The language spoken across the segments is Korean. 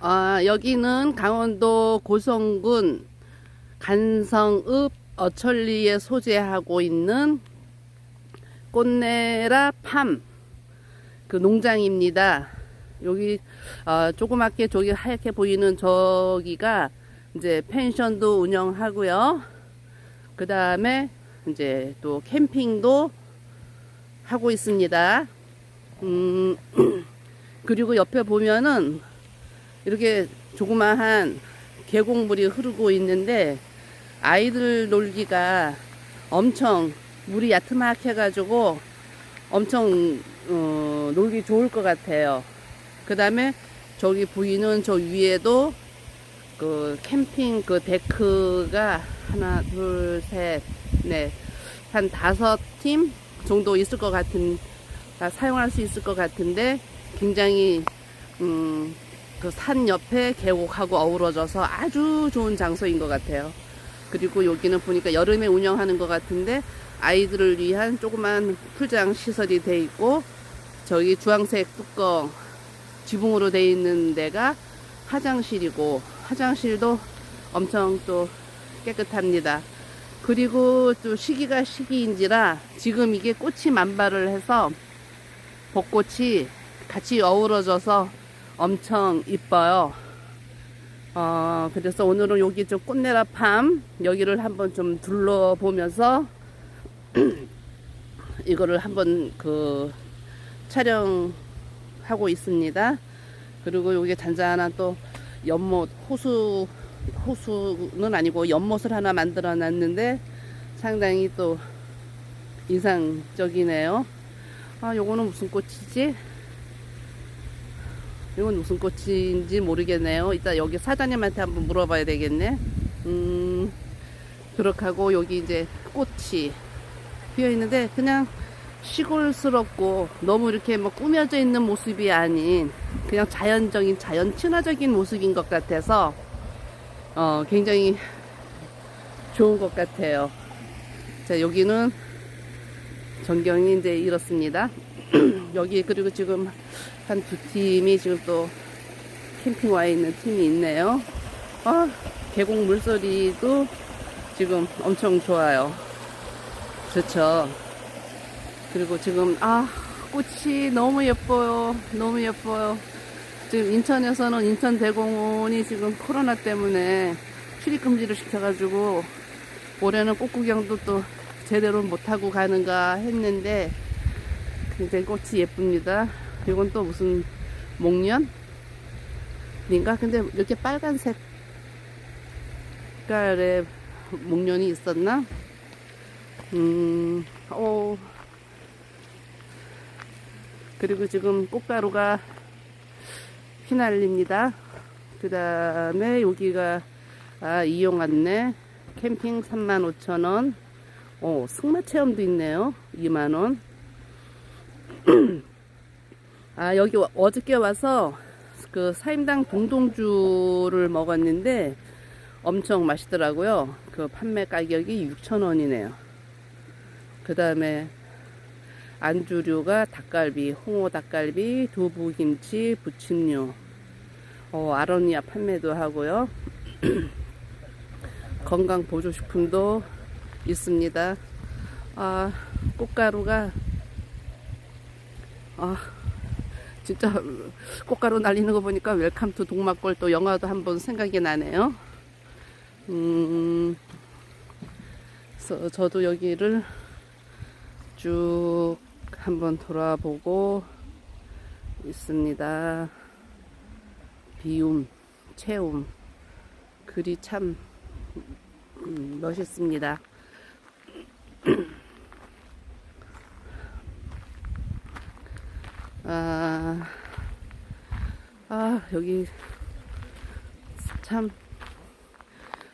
아, 여기는 강원도 고성군 간성읍 어천리에 소재하고 있는 꽃내라 팜 그 농장입니다. 여기 어, 조그맣게 저기 하얗게 보이는 저기가 이제 펜션도 운영하고요. 그 다음에 이제 또 캠핑도 하고 있습니다. 음, 그리고 옆에 보면은 이렇게 조그마한 계곡물이 흐르고 있는데 아이들 놀기가 엄청 물이 야트막해 가지고 엄청 어, 놀기 좋을 것 같아요. 그 다음에 저기 보이는 저 위에도 그 캠핑 그 데크가 하나 둘셋넷한 다섯 팀 정도 있을 것 같은 다 사용할 수 있을 것 같은데 굉장히 음, 그 산 옆에 계곡하고 어우러져서 아주 좋은 장소인 것 같아요. 그리고 여기는 보니까 여름에 운영하는 것 같은데 아이들을 위한 조그만 풀장 시설이 돼 있고 저기 주황색 뚜껑 지붕으로 돼 있는 데가 화장실이고 화장실도 엄청 또 깨끗합니다. 그리고 또 시기가 시기인지라 지금 이게 꽃이 만발을 해서 벚꽃이 같이 어우러져서 엄청 이뻐요. 어, 그래서 오늘은 여기 좀 꽃내라 팜 여기를 한번 좀 둘러보면서 이거를 한번 그 촬영하고 있습니다. 그리고 여기 잔잔한 또 연못 호수 호수는 아니고 연못을 하나 만들어 놨는데 상당히 또 인상적이네요. 아, 요거는 무슨 꽃이지? 이건 무슨 꽃인지 모르겠네요. 이따 여기 사장님한테 한번 물어봐야 되겠네. 음, 그렇게 하고 여기 이제 꽃이 피어 있는데 그냥 시골스럽고 너무 이렇게 뭐 꾸며져 있는 모습이 아닌 그냥 자연적인 자연 친화적인 모습인 것 같아서 어, 굉장히 좋은 것 같아요. 자, 여기는 전경이 이제 이렇습니다. 여기 그리고 지금 한 두 팀이 지금 또 캠핑 와 있는 팀이 있네요. 아, 계곡 물소리도 지금 엄청 좋아요. 좋죠. 그리고 지금 아 꽃이 너무 예뻐요. 너무 예뻐요. 지금 인천에서는 인천대공원이 지금 코로나 때문에 출입 금지를 시켜가지고 올해는 꽃 구경도 또 제대로 못하고 가는가 했는데 굉장히 꽃이 예쁩니다. 이건 또 무슨 목련? 인가? 근데 이렇게 빨간색 색깔의 목련이 있었나? 음, 오. 그리고 지금 꽃가루가 휘날립니다. 그 다음에 여기가, 아, 이용 안내. 캠핑 35,000원. 오, 승마 체험도 있네요. 2만원. 아, 여기 와- 어저께 와서 그 사임당 동동주를 먹었는데 엄청 맛있더라고요. 그 판매 가격이 6,000원이네요. 그 다음에 안주류가 닭갈비, 홍어 닭갈비, 두부김치, 부침류, 어, 아로니아 판매도 하고요. 건강 보조식품도 있습니다. 아, 꽃가루가 아, 진짜 꽃가루 날리는 거 보니까 웰컴 투 동막골 또 영화도 한번 생각이 나네요. 음, 그래서 저도 여기를 쭉 한번 돌아보고 있습니다. 비움, 채움, 글이 참 음, 멋있습니다. 아, 아, 여기 참,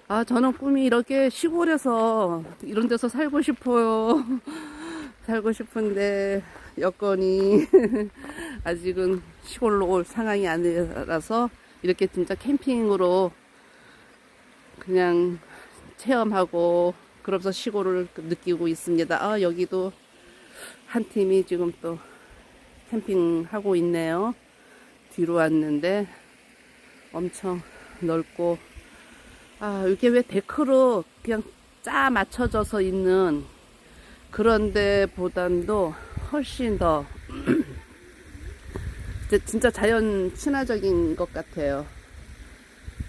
아, 저는 꿈이 이렇게 시골에서 이런 데서 살고 싶어요. 살고 싶은데 여건이 아직은 시골로 올 상황이 아니라서 이렇게 진짜 캠핑으로 그냥 체험하고 그러면서 시골을 느끼고 있습니다. 아, 여기도 한 팀이 지금 또 캠핑하고 있네요. 뒤로 왔는데 엄청 넓고 아 이게 왜 데크로 그냥 짜 맞춰져서 있는 그런 데보단도 훨씬 더 진짜 자연 친화적인 것 같아요.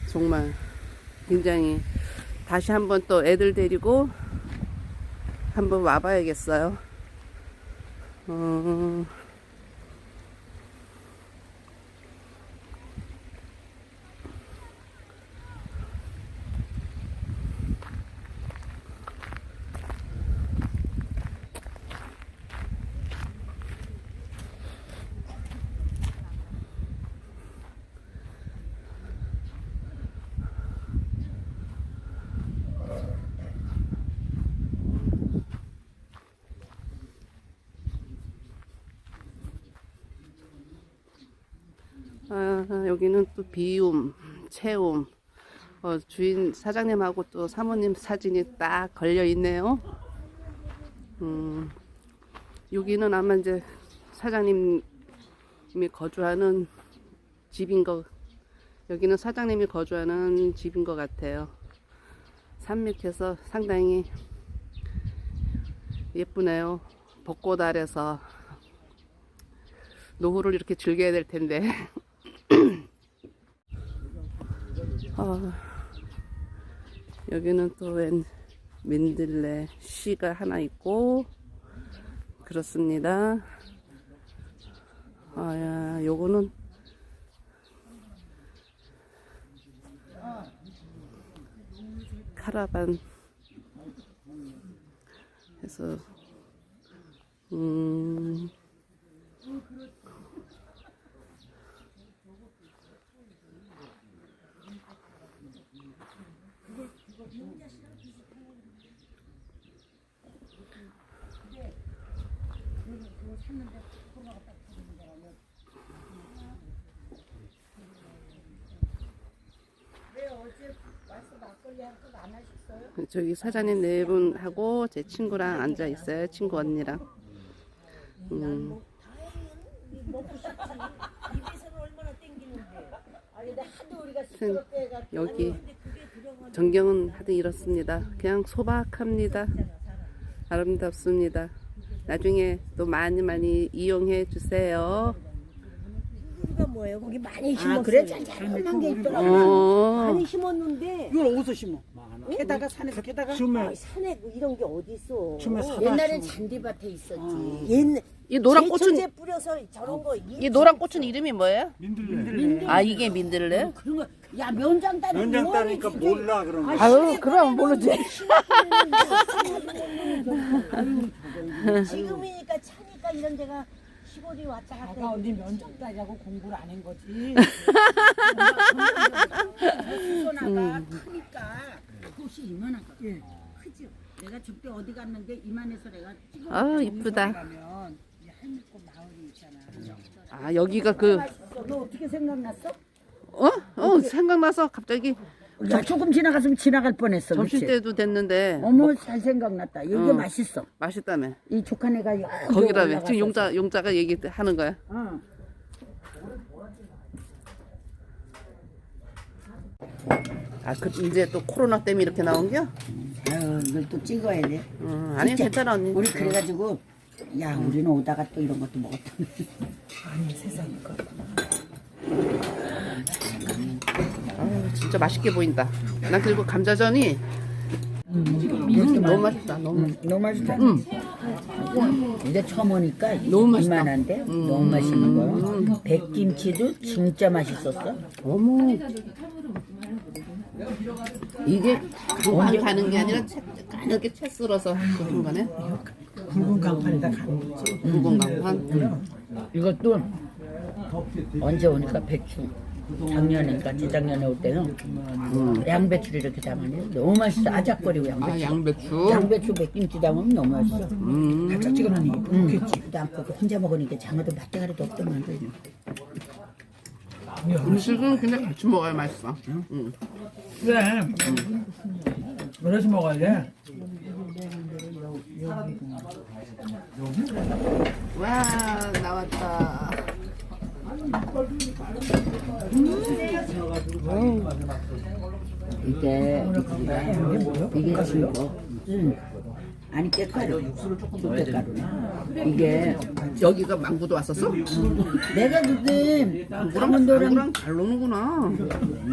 정말 굉장히 다시 한번 또 애들 데리고 한번 와봐야겠어요. 어... 아, 여기는 또 비움, 채움. 어, 주인 사장님하고 또 사모님 사진이 딱 걸려 있네요. 음, 여기는 아마 이제 사장님이 거주하는 집인 거, 여기는 사장님이 거주하는 집인 것 같아요. 산 밑에서 상당히 예쁘네요. 벚꽃 아래서 노후를 이렇게 즐겨야 될 텐데. 아, 여기는 또 웬 민들레 씨가 하나 있고 그렇습니다. 아야, 요거는 카라반 해서 음. 저기 사장님 네 분하고 제 친구랑 앉아 있어요. 친구 언니랑. 음, 시끄럽게 해가지고. 여기 전경은 하여튼 이렇습니다. 그냥 소박합니다. 아름답습니다. 나중에 또 많이 많이 이용해 주세요. 이유가 뭐예요? 거기 많이 심었어요. 아 그래? 잘잘한 게 있더라고. 어, 많이 심었는데 이걸 어디서 심어? 캐다가 산에서 캐다가 아, 산에 그 이런 게 어디 있어? 춤에 사다 옛날엔. 잔디밭에 있었지. 옛날 이 노란 꽃은 제초제 뿌려서 저런 거. 이 노란 꽃은 이름이 뭐예요? 민들레. 아 이게 민들레? 그런 거. 야 면장 따는 연장 따니까 몰라 그런 거. 아유 그럼 모르지. 지금이니까 차니까 이런 데가 시골이 왔다 갔다. 내가 언니 면접 따자고 공부를 안 한 거지. 수소나가 크니까 그것이 이만하다. 크죠. 내가 저때 어디 갔는데 이만해서 내가 찍어. 아 이쁘다. 가면 이 할미꽃 마을이 있잖아. 아 여기가 그너 어떻게 생각났어? 어? 어 생각나서 갑자기 야 조금 지나갔으면 지나갈 뻔했어. 점심 그치? 때도 됐는데 어머 잘 생각났다. 여기 어. 맛있어. 맛있다며. 이 조카네가 여기 거기라며. 지금 용자 용자가 얘기하는 거야. 어. 아 그 이제 또 코로나 때문에 이렇게 나온 겨? 아유 이걸 또 찍어야 돼. 음, 아니 진짜. 괜찮아 언니. 우리 그래가지고 야 우리는 오다가 또 이런 것도 먹었다. 아유, 진짜 맛있게 보인다. 난 그리고 감자전이 너무 맛있다. 너무 맛있다. 너무 맛있다. 근데 처음 오니까 너무 맛있다. 이만한데 너무 맛있는 거야. 백김치도 진짜 맛있었어. 어머. 이게 강판 가는 게 아니라 채, 이렇게 채 썰어서 그런 거네. 굵은 강판에다 가는 거지. 굵은 강판. 이것도 언제 오니까 배추 작년인가 재작년에 올 때는 양배추를 이렇게 담았는데 너무 맛있어 아작거리고 양배추 아 양배추. 양배추 백김치 담으면 너무 맛있어 음. 살짝 응. 좋겠지. 남고 혼자 먹으니까 장어도 맛대가리도 없더만 음식은 그냥 같이 먹어야 맛있어. 응. 그래. 그래서 먹어야 돼. 와 나왔다. 이게 이게 진거. 응. 아니 깨가루. 깨가루. 이게 여기가 망구도 왔었어? 내가 그때 망구랑 강원도랑 잘 노는구나.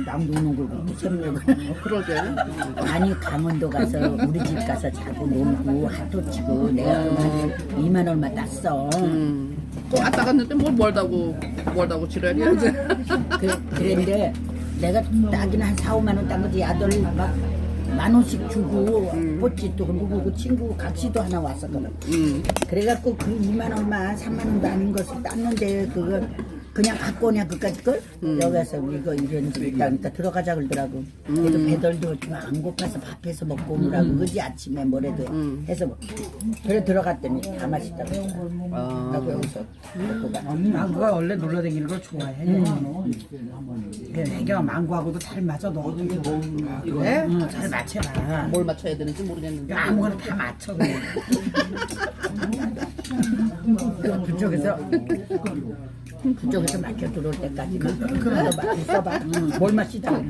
남동는 걸 무슨 그러게. 아니 강원도 가서 우리 집 가서 자고 놀고 핫도 치고 내가 그만 2만 얼마 땄어. 음. 또 아따 갔는데 뭘 멀다고 멀다고 지랄이야지. 그, 그랬는데 내가 따기는 한 4, 5만 원 딴 거지 아들 막 만 원씩 주고 꽃집도 누구고 친구 각시도 하나 왔었거든. 음. 그래갖고 그 2만 얼마 3만 원도 아닌 것을 땄는데 그걸 그냥 갖고 오냐 그까짓 걸 여기서 이거 이런 집 있다니까 들어가자 그러더라고 그래도 배달도 좀안 고파서 밥해서 먹고 오느라고 그지 아침에 뭐래도 해서 먹 그래 들어갔더니 다 맛있다고 아. 하고 여기서 먹고 가 망고가 원래 놀러다니는 걸 좋아해. 그 애기가 망고하고도 잘 맞아 너. 그래? 응, 잘 맞춰라. 뭘 맞춰야 되는지 모르겠는데. 아무거나 다 맞춰 그냥. 그쪽에서 그쪽에서 막혀 들어올 때까지만. 그거 봐 있어봐. 뭘 마시다.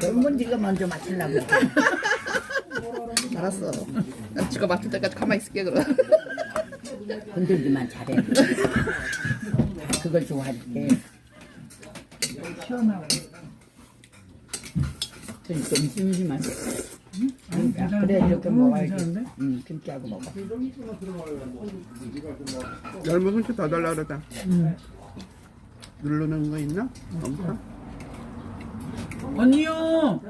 그건 네가 먼저 마시려고. 알았어. 난 지가 맞출 때까지 가만히 있을게 그럼. 흔들기만 잘해. 그걸 좋아할게. 그러니까 심심 한 그러니까 그래 이렇게 먹어야지 응 김치하고 먹어 열무김치 더 달라 그러다. 누르는 거 있나? 없나? 언니요.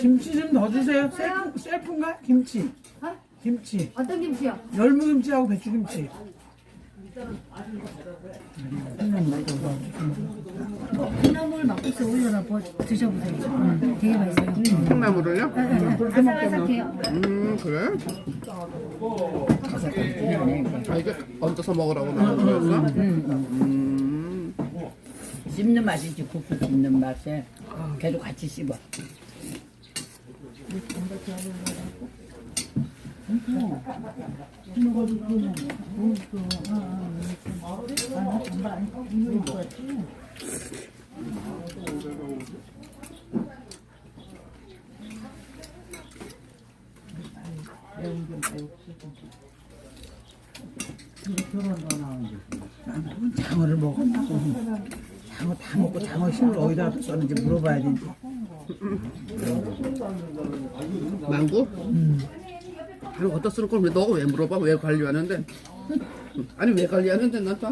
김치 좀 더 주세요. 셀프, 셀프인가? 김치. 김치. 어떤 김치요? 열무김치하고 배추김치. 콩나물 막국수 올려서 뭐 드셔보세요. 음, 되게 맛있어요. 콩나물을요? 아삭아삭해요. 음 그래? 아 이게 얹어서 먹으라고 나온 거였어? 음. 씹는 맛이지 국수 씹는 맛에 걔도 같이 씹어 장어를 먹었나? 장어 다 먹고 장 어 어디다 썼는지 물어봐야 되는데. 망고? 아니 어디다 쓸걸왜 너가 왜 물어봐? 왜 관리하는데? 아니 왜 관리하는데 난 또.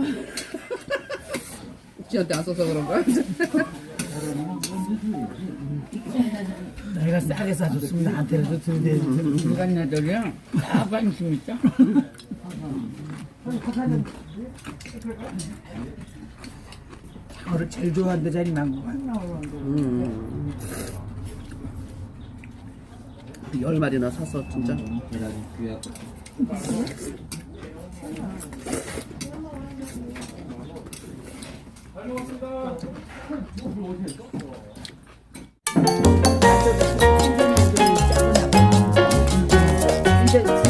지한테 안 써서 그런 거야? 내가 싸게 사줬으면 나한테라도 들대야지. 인간 애들이랑 다 관심 있어 너를 제일 좋아한다 자리 망고가 음. 열 마리나 샀어 진짜. 음, 계란이 귀하고. 이제